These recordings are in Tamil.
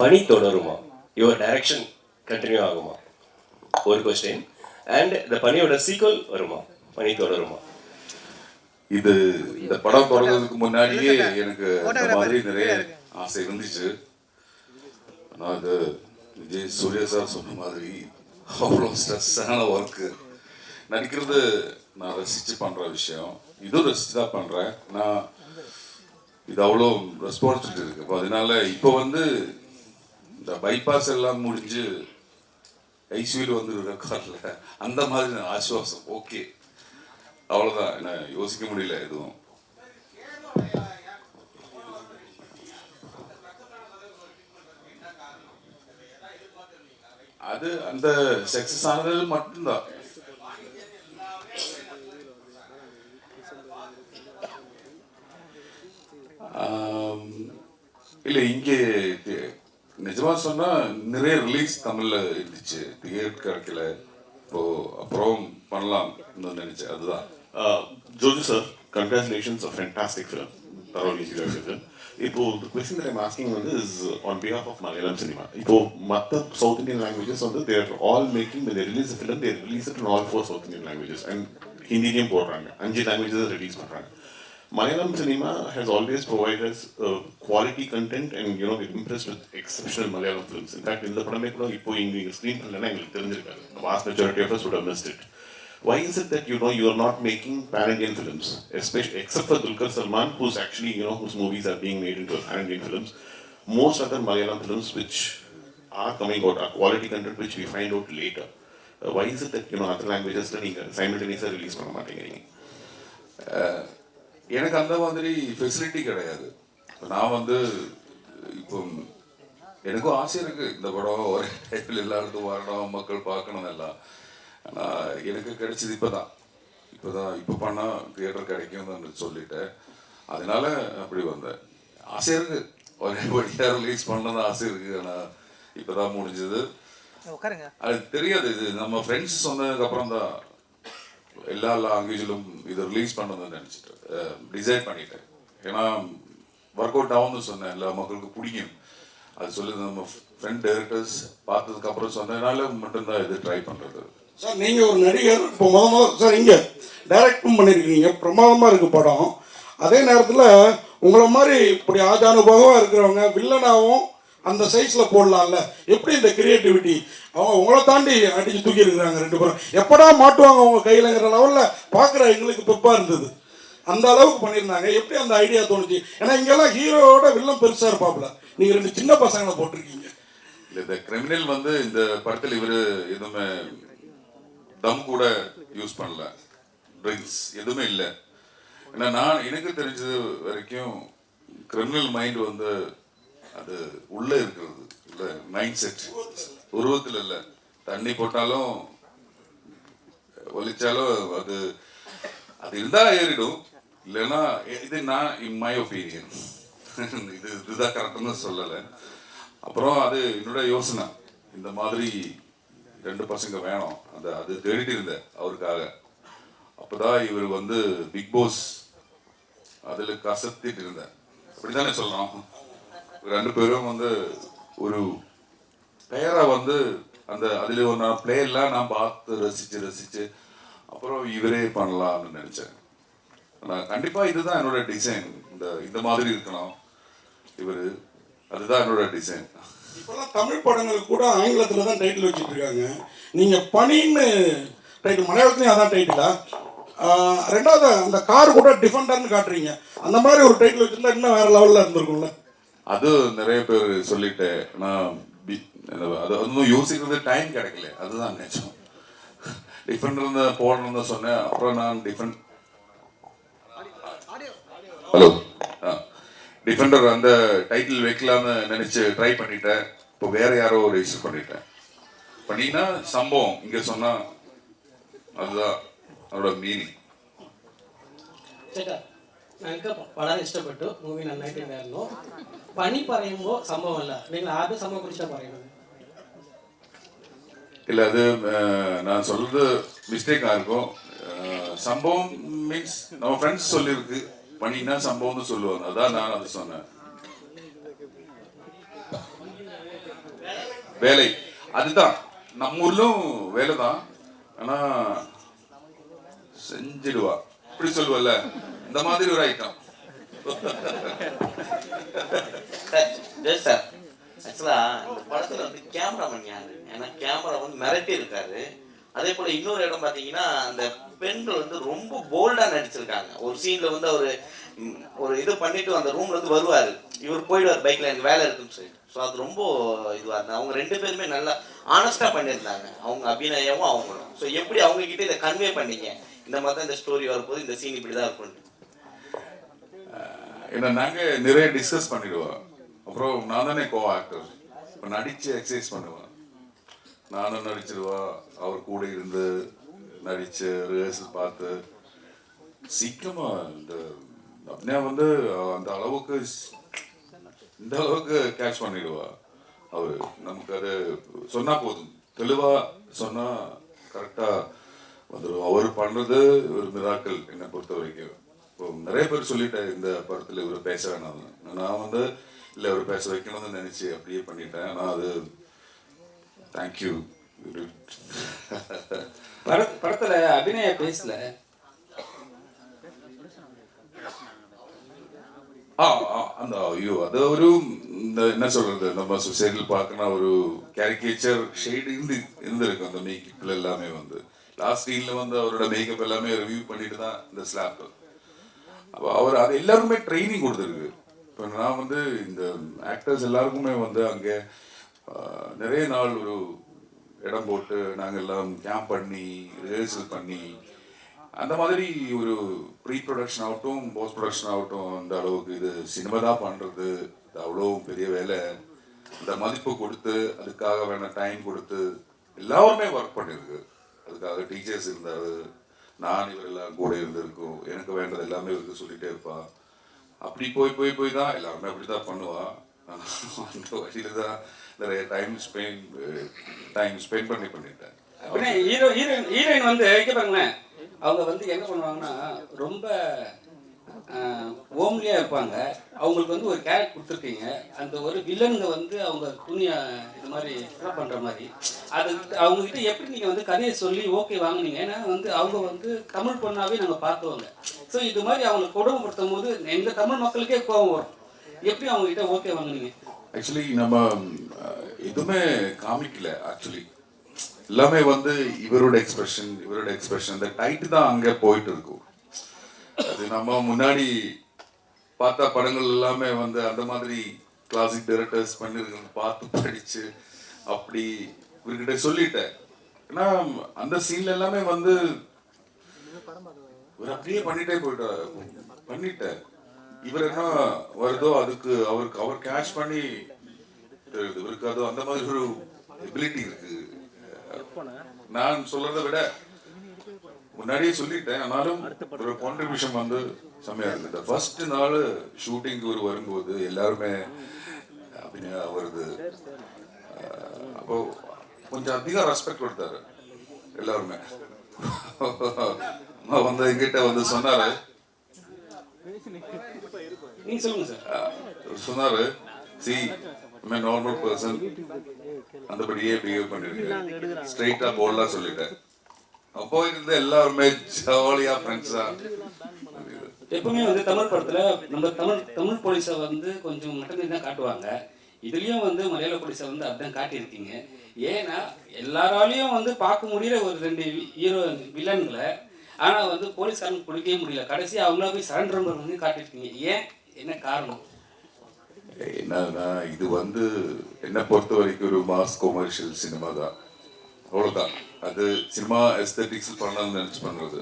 பணி தொடருமா? யுவர் டைரக்ஷன் கண்டினியூ ஆகுமா? ஒரு கொஸ்டின் அண்ட் இந்த பணியோட சீக்வல் வருமா? பணி தொடருமா? இது இந்த படம் தொடங்குறதுக்கு முன்னாடியே எனக்கு இந்த மாதிரி நிறைய ஆசை இருந்துச்சு ஆனால் அது விஜய் சூர்யா சார் சொன்ன மாதிரி அவ்வளோ ஸ்ட்ரெஸ்ஸான ஒர்க்கு நடிக்கிறது நான் ரசித்து பண்ணுற விஷயம். இதுவும் ரசித்து தான் பண்ணுறேன் நான் இது அவ்வளோ ரெஸ்பான்சிபிலிட்டி இருக்கு. அப்போ அதனால இப்போ வந்து இந்த பைபாஸ் எல்லாம் முடிஞ்சு ஐசியூவில் வந்து காரில் அந்த மாதிரி நான் ஆசுவாசம். ஓகே. அவ்வளோதான் என்ன யோசிக்க முடியல எதுவும். அது அந்த சக்சஸ் ஆனது மட்டும்தான். இல்லை இங்கே நிஜமாக சொன்னால் நிறைய ரிலீஸ் தமிழ்ல இருந்துச்சு டிக்கெட் கிடைக்கல இப்போ அப்புறம் பண்ணலாம் நினைச்சேன் அதுதான் Joju sir congratulations of fantastic film தரோலி film இப்போ கொஸ்டின் ஐம் ஆஸ்கிங் வந்து is on behalf of Malayalam cinema இப்போ மற்ற சவுத் இந்தியன் லாங்குவேஜஸ் வந்து they're all making they release film they release in all four south Indian languages and ஹிந்திலையும் போடுறாங்க அஞ்சு லாங்குவேஜஸ் ரிலீஸ் பண்ணுறாங்க Malayalam cinema has always provided us uh, quality content and you know we're impressed with exceptional Malayalam films. In fact, இந்த படமே கூட இப்போ இங்க ஸ்க்ரீன் பண்ணலன்னா எங்களுக்கு தெரிஞ்சிருக்காது. The vast majority of us would have missed it. Why is it that you know you are not making pan-Indian films, especially except for Dulquer Salman, who's actually you know whose movies are being made into pan-Indian films? Most other Malayalam films which are coming out are quality content which we find out later. Uh, why is it that you know other languages நீங்க simultaneously release பண்ண மாட்டேங்கிறீங்க? எனக்கு அந்த மாதிரி ஃபெசிலிட்டி கிடையாது. நான் வந்து இப்போ எனக்கும் ஆசை இருக்கு. இந்த படம் ஒரே டைப்பில் எல்லா இடத்துக்கும் வரணும் மக்கள் பார்க்கணும் எல்லாம். ஆனால் எனக்கு கிடைச்சது இப்போ தான் இப்போ தான் இப்போ பண்ணால் தியேட்டர் கிடைக்கும்னு சொல்லிட்டேன். அதனால அப்படி வந்தேன். ஆசை இருக்கு. ஒரே படியாக ரிலீஸ் பண்ணணும் ஆசை இருக்கு. ஆனால் இப்போ தான் முடிஞ்சது அது தெரியாது. இது நம்ம ஃப்ரெண்ட்ஸ் சொன்னதுக்கு அப்புறம் தான் எல்லா லாங்குவேஜிலும் இதை ரிலீஸ் பண்ணணும்னு நினச்சிட்டு டிசைட் பண்ணிட்டேன். ஏன்னா ஒர்க் அவுட் ஆகும்னு சொன்னேன் எல்லா மக்களுக்கு பிடிக்கும். அது சொல்லி நம்ம ஃப்ரெண்ட் டைரக்டர்ஸ் பார்த்ததுக்கு அப்புறம் சொன்னதுனால மட்டும்தான் இது ட்ரை பண்ணுறது சார் நீங்கள் ஒரு நடிகர் இப்போ முத முத சார் இங்கே டைரக்டும் பண்ணியிருக்கீங்க பிரமாதமாக இருக்குது படம். அதே நேரத்தில் உங்களை மாதிரி இப்படி ஆஜானுபவமாக இருக்கிறவங்க வில்லனாகவும் அந்த சைஸில் போடலாம்ல? எப்படி இந்த கிரியேட்டிவிட்டி அவங்க உங்களை தாண்டி அடிச்சு தூக்கி இருக்கிறாங்க ரெண்டு பேரும். எப்படா மாட்டுவாங்க அவங்க கையிலங்கிற லெவலில் பார்க்குற எங்களுக்கு பெப்பாக இருந்தது. அந்த அளவுக்கு பண்ணியிருந்தாங்க. எப்படி அந்த ஐடியா தோணுச்சு? ஏன்னா இங்கெல்லாம் ஹீரோவோட வில்லம் பெருசாக இருப்பாப்புல. நீங்கள் ரெண்டு சின்ன பசங்களை போட்டிருக்கீங்க. இல்லை இந்த கிரிமினல் வந்து இந்த படத்தில் இவர் எதுவுமே தம் கூட யூஸ் பண்ணல. ட்ரிங்க்ஸ் எதுவுமே இல்லை. ஏன்னா நான் எனக்கு தெரிஞ்சது வரைக்கும் கிரிமினல் மைண்ட் வந்து அது உள்ள இருக்கிறது. இல்லை மைண்ட் செட் உருவத்தில் இல்லை. தண்ணி போட்டாலும் ஒலிச்சாலும் அது அது இருந்தா ஏறிடும். இல்லைன்னா இது நான் இன் மை ஒப்பீனியன் இது இதுதான் கரெக்டுன்னு சொல்லலை. அப்புறம் அது என்னோட யோசனை. இந்த மாதிரி ரெண்டு பசங்க வேணும். அந்த அது தேடிட்டு இருந்தேன் அவருக்காக. அப்போதான் இவர் வந்து பிக் பாஸ் அதில் கசத்திட்டு இருந்தேன். அப்படித்தானே சொல்லலாம் ரெண்டு பேரும் வந்து ஒரு பெயரை வந்து அந்த அதில் ஒரு நான் பிளேயர்லாம் நான் பார்த்து ரசிச்சு ரசிச்சு அப்புறம் இவரே பண்ணலாம்னு நினைச்சேன். நான் கண்டிப்பா இதுதான் என்னோட டிசைன் இந்த இந்த மாதிரி இருக்கணும் இவர். அதுதான் என்னோட டிசைன் இப்போல்லாம் தமிழ் படங்களுக்கு கூட ஆங்கிலத்தில் தான் டைட்டில் வச்சுட்டு இருக்காங்க. நீங்கள் பனின்னு டைட்டில் மலையாளத்துலையும் அதான் டைட்டிலா ரெண்டாவது அந்த கார் கூட டிஃபெண்டர்னு காட்டுறீங்க. அந்த மாதிரி ஒரு டைட்டில் வச்சுருந்தா இன்னும் வேற லெவலில் இருந்திருக்கும்ல. அது நிறைய பேர் சொல்லிட்டேன் நான் அது ஒன்றும் யோசிக்கிறது டைம் கிடைக்கல. அதுதான் நினைச்சோம் டிஃபெண்டர் போடணும்னு சொன்னேன். அப்புறம் நான் டிஃபெண்ட் ஹலோ டிஃபெண்டர் அந்த டைட்டில் வைக்கலாம்னு நினைச்சு ட்ரை பண்ணிட்டேன். இப்போ வேற யாரோ ரெஜிஸ்டர் பண்ணிட்டேன். பண்ணினா சம்பவம். இங்க சொன்னா அதுதான் அதோட மீனிங் ചേട്ടാ ഞങ്ങൾക്ക് വളരെ ഇഷ്ടപ്പെട്ടു മൂവി നന്നായിട്ടുണ്ടായിരുന്നു പണി പറയുമ്പോൾ സംഭവമല്ല നിങ്ങൾ ആദ്യ സംഭവം കുറിച്ചാണ് പറയുന്നത് இல்ல அது அஹ், நான் சொல்றது மிஸ்டேக்கா இருக்கும் அஹ், சம்பவம் மீன்ஸ் நம்ம ஃப்ரெண்ட்ஸ் சொல்லியிருக்கு பண்ணினா சம்பவம்னு சொல்லுவாங்க அதான் நான் அது சொன்னேன் வேலை அதுதான் நம்ம ஊர்லும் வேலை தான் ஆனா செஞ்சிடுவா இப்படி சொல்லுவல்ல இந்த மாதிரி ஒரு ஐட்டம் ஜெய் சார் ஆக்சுவலாக இந்த படத்தில் வந்து கேமராமேன் யாரு? ஏன்னா கேமரா வந்து மிரட்டி இருக்காரு. அதே போல் இன்னொரு இடம் பார்த்தீங்கன்னா அந்த பெண்கள் வந்து ரொம்ப போல்டாக நடிச்சிருக்காங்க. ஒரு சீனில் வந்து அவர் ஒரு இது பண்ணிட்டு அந்த ரூம்ல இருந்து வருவார். இவர் போயிடுவார் பைக்கில் எனக்கு வேலை இருக்குன்னு சொல்லி ஸோ அது ரொம்ப இதுவாக இருந்தது. அவங்க ரெண்டு பேருமே நல்லா ஆனஸ்டாக பண்ணியிருந்தாங்க. அவங்க அபிநயமும் அவங்களும். ஸோ எப்படி அவங்க கிட்ட இதை கன்வே பண்ணீங்க? இந்த மாதிரி தான் இந்த ஸ்டோரி வரப்போது இந்த சீன் இப்படி தான் இருக்கும்னு. ஏன்னா நாங்க நிறைய டிஸ்கஸ் பண்ணிடுவோம். அப்புறம் நான் தானே கோ ஆக்டர் இப்போ நடிச்சு எக்ஸசைஸ் பண்ணுவேன். நானும் நடிச்சிருவா அவர் கூட இருந்து நடிச்சு ரிஹர்சல் பார்த்து. சீக்கிரமா இந்த அப்படின்னா வந்து அந்த அளவுக்கு இந்த அளவுக்கு கேட்ச் பண்ணிடுவா அவரு நமக்கு அது சொன்னா போதும். தெளிவா சொன்னா கரெக்டா வந்துடும் அவர் பண்றது ஒரு மிராக்கள் என்னை பொறுத்த வரைக்கும். இப்போ நிறைய பேர் சொல்லிட்டேன் இந்த படத்துல இவர் பேச வேணாம் நான் வந்து இல்ல இவர் பேச வைக்கணும்னு நினைச்சு அப்படியே பண்ணிட்டேன். ஆனா அது தேங்க்யூ பட படத்துல அபிநய பேசல. ആ அந்த ஐயோ அது ஒரு இந்த என்ன சொல்றது நம்ம சொசைட்டியில் பார்க்கற ஒரு கேரிகேச்சர் ஷேடு இருந்து இருந்திருக்கு அந்த மேக்கப்ல எல்லாமே வந்து. லாஸ்ட் சீன்ல வந்து அவரோட மேக்கப் எல்லாமே ரிவ்யூ பண்ணிட்டு தான் இந்த ஸ்லாப் அப்போ அவர் அது எல்லாருமே ட்ரைனிங் கொடுத்துருக்கு. இப்போ நான் வந்து இந்த ஆக்டர்ஸ் எல்லாருக்குமே வந்து அங்கே நிறைய நாள் ஒரு இடம் போட்டு நாங்கள் எல்லாம் கேம்ப் பண்ணி ரிஹர்சல் பண்ணி அந்த மாதிரி ஒரு ப்ரீ ப்ரொடக்ஷன் ஆகட்டும் போஸ்ட் ப்ரொடக்ஷன் ஆகட்டும் அந்த அளவுக்கு இது சினிமா தான் பண்ணுறது இது அவ்வளோ பெரிய வேலை. இந்த மதிப்பு கொடுத்து அதுக்காக வேணால் டைம் கொடுத்து எல்லாருமே ஒர்க் பண்ணியிருக்கு அதுக்காக டீச்சர்ஸ் இருந்தார் நான் இவரெல்லாம் கூட இருந்திருக்கும். எனக்கு வேண்டது எல்லாமே இவருக்கு சொல்லிட்டே இருப்பா. அப்படி போய் போய் போய் தான் எல்லாருமே அப்படி தான் பண்ணுவா அந்த வழியில தான் நிறைய டைம் ஸ்பெண்ட் டைம் ஸ்பெண்ட் பண்ணி பண்ணிட்டேன். அபிநய ஹீரோ ஹீரோயின் ஹீரோயின் வந்து இங்க பாருங்களேன். அவங்க வந்து என்ன பண்ணுவாங்கன்னா ரொம்ப ஓம்லியாக இருப்பாங்க. அவங்களுக்கு வந்து ஒரு கேரட் கொடுத்துருக்கீங்க. அந்த ஒரு வில்லனுங்க வந்து அவங்க துணியை இது மாதிரி பண்ணுற மாதிரி. அது அவங்க கிட்ட எப்படி நீங்கள் வந்து கதையை சொல்லி ஓகே வாங்கினீங்க? ஏன்னா வந்து அவங்க வந்து தமிழ் பொண்ணாகவே நாங்கள் பார்த்தவங்க. ஸோ இது மாதிரி அவங்களை கொடுமைப்படுத்தும் போது எங்க தமிழ் மக்களுக்கே கோபம் வரும். எப்படி அவங்க கிட்ட ஓகே வாங்குனீங்க? ஆக்சுவலி நம்ம எதுவுமே காமிக்கல ஆக்சுவலி எல்லாமே வந்து இவரோட எக்ஸ்பிரஷன் இவரோட எக்ஸ்பிரஷன் அந்த டைட்டு தான் அங்கே போயிட்டு இருக்கும். அது நம்ம முன்னாடி பார்த்த படங்கள் எல்லாமே வந்து அந்த மாதிரி கிளாசிக் டைரக்டர்ஸ் பண்ணிருக்க பார்த்து படிச்சு அப்படி இவர்கிட்ட சொல்லிட்டேன். ஏன்னா அந்த சீன்ல எல்லாமே வந்து இவர் அப்படியே பண்ணிட்டே போயிட்டார். பண்ணிட்டேன். இவர் என்ன வருதோ அதுக்கு அவருக்கு அவர் கேஷ் பண்ணி இவருக்கு அது அந்த மாதிரி ஒரு எபிலிட்டி இருக்கு. நான் சொல்றதை விட முன்னாடியே சொல்லிட்டேன் ஆனாலும் ஒரு கான்ட்ரிபியூஷன் வந்து செம்மையா இருக்கு ஃபர்ஸ்ட் நாள் ஷூட்டிங் ஒரு வரும்போது எல்லாருமே அப்படின்னு வருது அப்போ கொஞ்சம் அதிகம் ரெஸ்பெக்ட் கொடுத்தாரு எல்லாருமே. வந்து எங்கிட்ட வந்து சொன்னாரு. சொன்னாரு சி நார்மல் பர்சன் அந்தபடியே பிஹேவ் பண்ணிருக்கேன். ஸ்ட்ரைட்டா போல்டா சொல்லிட்டேன். அப்போ இருந்த எல்லாருமே ஜாலியா ஃப்ரெண்ட்ஸா எப்பவுமே வந்து தமிழ் படத்துல நம்ம தமிழ் தமிழ் போலீஸை வந்து கொஞ்சம் மட்டும் தான் காட்டுவாங்க. இதுலயும் வந்து மலையாள போலீஸை வந்து அப்படிதான் காட்டியிருக்கீங்க. ஏன்னா எல்லாராலையும் வந்து பார்க்க முடியல ஒரு ரெண்டு ஹீரோ வில்லன்களை ஆனா வந்து போலீஸ்காரங்க பிடிக்கவே முடியல. கடைசி அவங்களா போய் சரண்டர் வந்து காட்டியிருக்கீங்க. ஏன்? என்ன காரணம்? என்னன்னா இது வந்து என்னை பொறுத்த வரைக்கும் ஒரு மாஸ் கொமர்ஷியல் சினிமா தான். அவ்வளவுதான் அது சினிமா எஸ்தட்டிக்ஸ் பண்ணலாம்னு நினைச்சு பண்றது.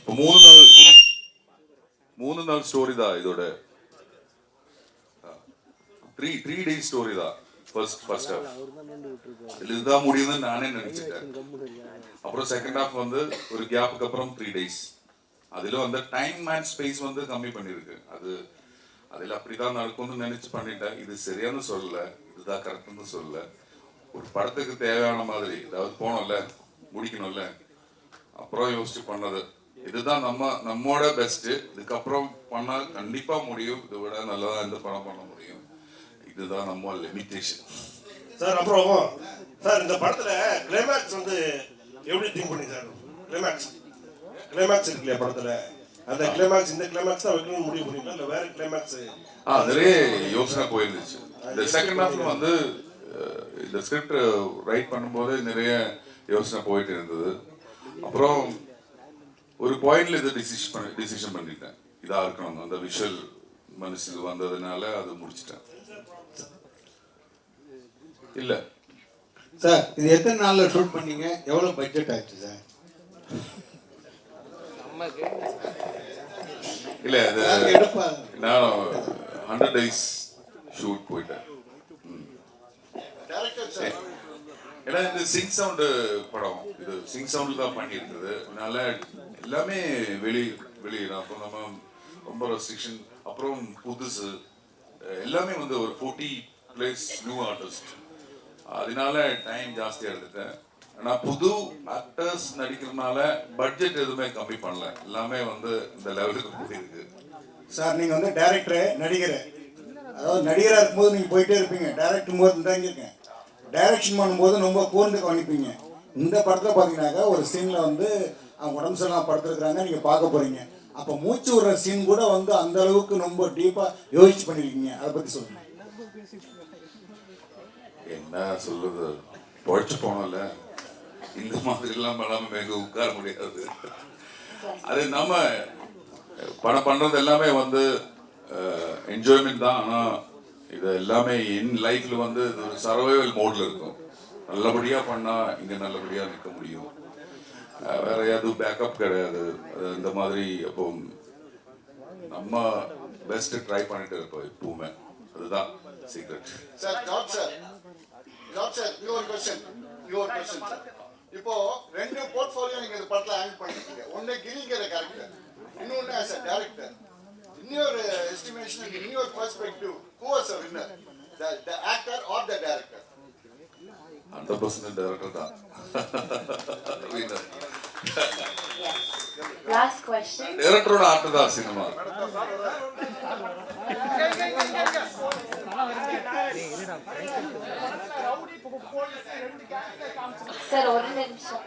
இப்போ மூணு நாள் மூணு நாள் ஸ்டோரி தான் இதோட. த்ரீ த்ரீ டேஸ் ஸ்டோரி தான். ஃபர்ஸ்ட் ஃபர்ஸ்ட் ஹாஃப் இதுதான் முடியுதுன்னு நானே நினைச்சிட்டேன். அப்புறம் செகண்ட் ஹாஃப் வந்து ஒரு கேப்புக்கு அப்புறம் த்ரீ டேஸ் அதில் வந்து டைம் அண்ட் ஸ்பேஸ் வந்து கம்மி பண்ணிருக்கு அது அதில் அப்படிதான் நடக்கும்னு நினைச்சு பண்ணிட்டேன். இது சரியானு சொல்லல. இதுதான் கரெக்ட்னு சொல்லல. ஒரு படத்துக்கு தேவையான மாதிரி ஏதாவது போனோம்ல முடிக்கணும்ல அப்புறம் யோசிச்சு பண்ணது. இதுதான் நம்ம நம்மோட பெஸ்ட் இதுக்கப்புறம் பண்ணா கண்டிப்பா முடியும். இதை விட நல்லா இந்த படம் பண்ண முடியும். இதுதான் நம்ம லிமிட்டேஷன் சார் அப்புறம் சார் இந்த படத்துல கிளைமேக்ஸ் வந்து எப்படி திங்க் பண்ணி சார்? கிளைமேக்ஸ் கிளைமேக்ஸ் இருக்கு இல்லையா படத்துல? அந்த கிளைமேக்ஸ் இந்த கிளைமேக்ஸ் தான் வைக்கணும்னு முடிவு பண்ணீங்களா? இல்ல வேற கிளைமேக்ஸ் நிறைய யோசனை போயிருந்துச்சு. இந்த செகண்ட் ஹாஃப்ல வந்து இந்த ஸ்கிரிப்ட் ரைட் பண்ணும்போது நிறைய யோசனை போயிட்டு இருந்தது. அப்புறம் ஒரு பாயிண்ட்ல இதை டிசிஷன் பண்ணி டிசிஷன் பண்ணிட்டேன். இதா இருக்கணும். அந்த விஷுவல் மனசுக்கு வந்ததுனால அது முடிச்சிட்டேன். இல்ல. சார் இது எத்தனை நாள்ல ஷூட் பண்ணீங்க? எவ்வளவு பட்ஜெட் ஆச்சு சார்? இல்ல அது யார் எடுப்பா நான் ஹண்ட்ரட் டேஸ் ஷூட் போயிட்டேன். ஏன்னா இது சிங் சவுண்டு படம் இது சிங் சவுண்டில் தான் பண்ணியிருந்தது. அதனால எல்லாமே வெளி வெளியிடும் அப்போ நம்ம ரொம்ப ரெஸ்ட்ரிக்ஷன் அப்புறம் புதுசு. எல்லாமே வந்து ஒரு ஃபோர்ட்டி பிளேஸ் நியூ ஆர்டிஸ்ட் அதனால டைம் ஜாஸ்தியாக எடுத்துட்டேன். ஆனால் புது ஆக்டர்ஸ் நடிக்கிறதுனால பட்ஜெட் எதுவுமே கம்மி பண்ணல. எல்லாமே வந்து இந்த லெவலுக்கு போயிருக்கு சார் நீங்கள் வந்து டேரக்டரு நடிகர். அதாவது நடிகராக இருக்கும்போது நீங்கள் போயிட்டே இருப்பீங்க. டேரக்டர் போது தங்கியிருக்கேன் டைரக்ஷன் பண்ணும்போது ரொம்ப கூர்ந்து கவனிப்பீங்க. இந்த படத்தில் பார்த்தீங்கன்னாக்கா ஒரு சீனில் வந்து அவங்க உடம்பு சரியில்லாம படுத்துருக்குறாங்க நீங்கள் பார்க்க போகிறீங்க அப்போ மூச்சு விடுற சீன் கூட வந்து அந்த அளவுக்கு ரொம்ப டீப்பாக யோசிச்சு பண்ணியிருக்கீங்க அதை பற்றி சொல்லுங்கள் என்ன சொல்லுது உழைச்சி போனோம்ல. இந்த மாதிரிலாம் எல்லாம் பண்ணாம உட்கார முடியாது. அது நம்ம படம் பண்ணுறது எல்லாமே வந்து என்ஜாய்மெண்ட் தான். ஆனால் இது எல்லாமே என் லைஃப்ல வந்து இது சர்வைவல் மோட்ல இருக்கும். நல்லபடியா பண்ணா இங்க நல்லபடியா நிற்க முடியும். வேற எதுவும் பேக்கப் கிடையாது. இந்த மாதிரி அப்போ நம்ம பெஸ்ட் ட்ரை பண்ணிட்டு இருப்போம் எப்பவுமே. அதுதான் secret sir job sir job sir your question your question sir இப்போ ரெண்டு போர்ட்ஃபோலியோ நீங்க இந்த படத்துல ஹேண்டில் பண்ணிருக்கீங்க. ஒன்னு கிரிங்கிற கேரக்டர் இன்னொன்னு ஆஸ் அ டேரக்டர் இன்னொரு எஸ்டிமேஷன் இன்னொரு perspective who was a winner the the actor or the director hundred percent director தான். Last question. டேரக்டரோட ஆர்ட் தான் சினிமா. சார் ஒரு நிமிஷம்.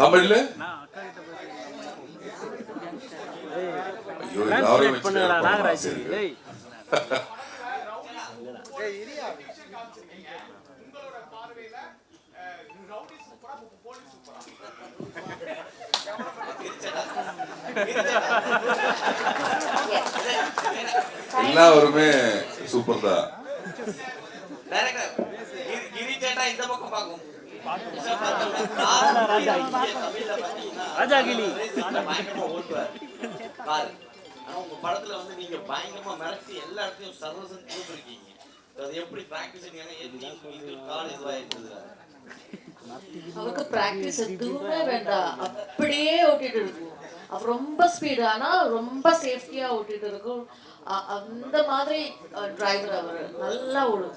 தமிழ்ல? எல்லாருமே சூப்பர் தான் இந்த பக்கம் பார்க்கும் ராஜாகிளி பயங்கரமா ஓட்டுவார் பாரு ஆனா உங்க படத்துல வந்து நீங்க பயங்கரமா மிரட்டி எல்லா இடத்தையும் சர்வசன் இருக்கீங்க அது எப்படி பிராக்டிஸ் கால் இதுவா இருந்தது அவருக்கு பிராக்டிஸ் எதுவுமே வேண்டாம். அப்படியே ஓட்டிட்டு இருக்கும். அவர் ரொம்ப ஸ்பீடு ஆனா ரொம்ப சேஃப்டியா ஓட்டிட்டு இருக்கும். அந்த மாதிரி டிரைவர் அவர். நல்லா ஓடும்.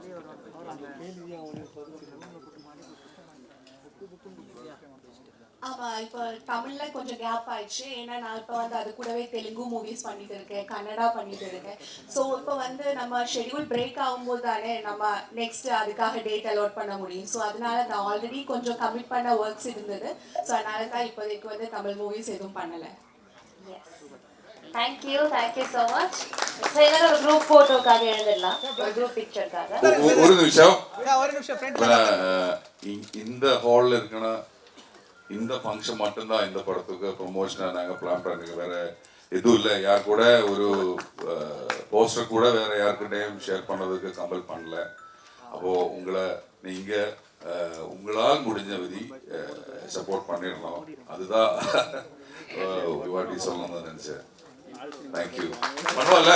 ஆயிருக்காங்க ஆமா இப்போ தமிழ்ல கொஞ்சம் கேப் ஆயிடுச்சு. ஏன்னா நான் இப்போ வந்து அது கூடவே தெலுங்கு மூவிஸ் பண்ணிட்டு இருக்கேன் கன்னடா பண்ணிட்டு இருக்கேன். ஸோ இப்போ வந்து நம்ம ஷெட்யூல் பிரேக் ஆகும்போது தானே நம்ம நெக்ஸ்ட் அதுக்காக டேட் அலோட் பண்ண முடியும். ஸோ அதனால நான் ஆல்ரெடி கொஞ்சம் கமிட் பண்ண ஒர்க்ஸ் இருந்தது. ஸோ அதனால தான் இப்போதைக்கு வந்து தமிழ் மூவிஸ் எதுவும் பண்ணலை. Thank you thank you so much so எல்லாரும் ஒரு குரூப் ஃபோட்டோக்காக எழுதிடலாம் ஒரு குரூப் பிக்சருக்காக ஒ- ஒ- ஒரு நிமிஷம் இந்த ஹால்ல இருக்கணும் இந்த ஃபங்க்ஷன் மட்டும்தான் இந்த படத்துக்கு ப்ரொமோஷனாக நாங்கள் பிளான் பண்ணிருக்கோம் வேற எதுவும் இல்லை யார் கூட ஒரு போஸ்டர் கூட வேற யாருக்கிட்டையும் ஷேர் பண்ணதுக்கு கம்பல் பண்ணல அப்போ உங்களை நீங்க உங்களால் முடிஞ்ச விதி சப்போர்ட் பண்ணிடணும் அதுதான் வாட்டி சொல்லணும்னு நினைச்சேன் தேங்க்யூ பண்ணுவோம்ல